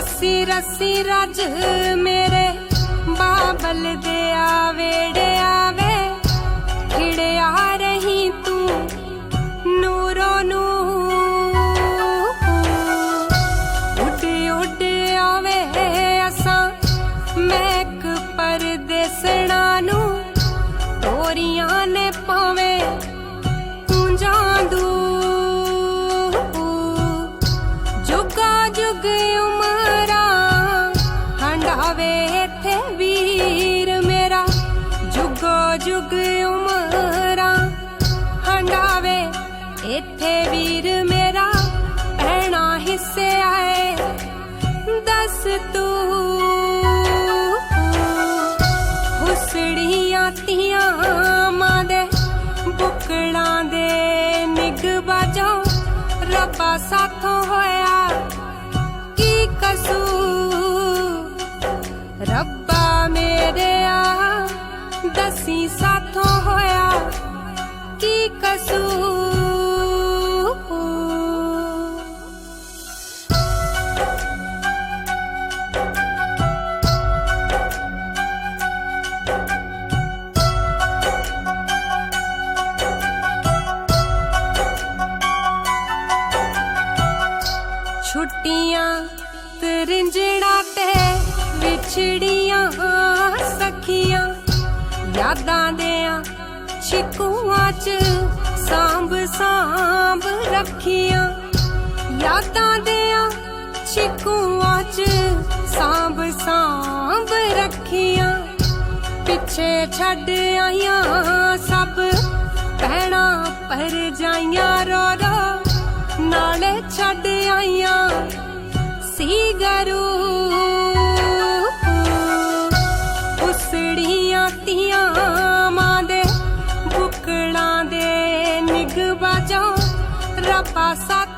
ਰੱਸੀ ਰੱਸੀ ਰੱਜ ਮੇਰੇ। ਬਾਬਲ ਦੇ ਆਵੇੜੇ ਆਵੇ। ਖਿੜਿਆ ਰਹੀ ਤੂੰ ਨੂਰੋ ਨੂੰ ਉੱਡ ਉੱਡ ਆਵੇ ਅਸਾਂ ਮਹਿਕ ਪਰਦੇਸਣਾ ਨੂੰ। ਤੋਰੀਆਂ ਨੇ ਪਾਵੇ ਪੂੰਜਾਂ ਦੂ ਜੁਗਾ ਜੁਗ ਜੁਗੋ ਉਮਰਾਂ ਹੰਡਾਵੇ। ਇੱਥੇ ਵੀਰ ਮੇਰਾ ਪਹਿਣਾ ਹਿੱਸੇ ਆਏ। ਦੱਸ ਤੂੰ ਹੁਸੜੀਆਂ ਤੀਆਂ ਮਾਂ ਦੇ ਬੁਕੜਾਂ ਦੇ ਨਿਗ ਬਾਜੋ ਰੱਬਾ ਸਾਥੋਂ ਹੋਇਆ। ਕੀ ਕਸੂਰ? ਰੱਬਾ ਮੇਰੇ ਆ, ਦਸੀ ਸਾਥੋਂ ਹੋਇਆ ਕੀ ਕਸੂਰ ਛੁੱਟੀਆਂ ਤਰਿੰਜਣਾ ਤੇ ਵਿਛੜੀਆਂ ਸਖੀਆਂ ਯਾਦਾਂ ਦੇਆਂ ਛਿਕੂਆਂ ਚ ਸਾਂਭ ਸਾਂਭ ਰੱਖੀਆਂ। ਯਾਦਾਂ ਦੇਆਂ ਛਿਕੂਆਂ ਚ ਸਾਂਭ ਸਾਂਭ ਰੱਖੀਆਂ। ਪਿੱਛੇ ਛੱਡ ਆਈਆਂ ਸਭ ਪਹਿਣਾ ਪਰ ਜਾਈਆਂ ਰੋ ਰੋ ਨਾਲੇ ਛੱਡ ਆਈਆਂ ਸੀ ਗਰੂ ਦੇ ਬੁਕੜਾਂ ਦੇ ਨਿਗ ਬਾਜੋ ਰੱਬਾ ਸਾਥ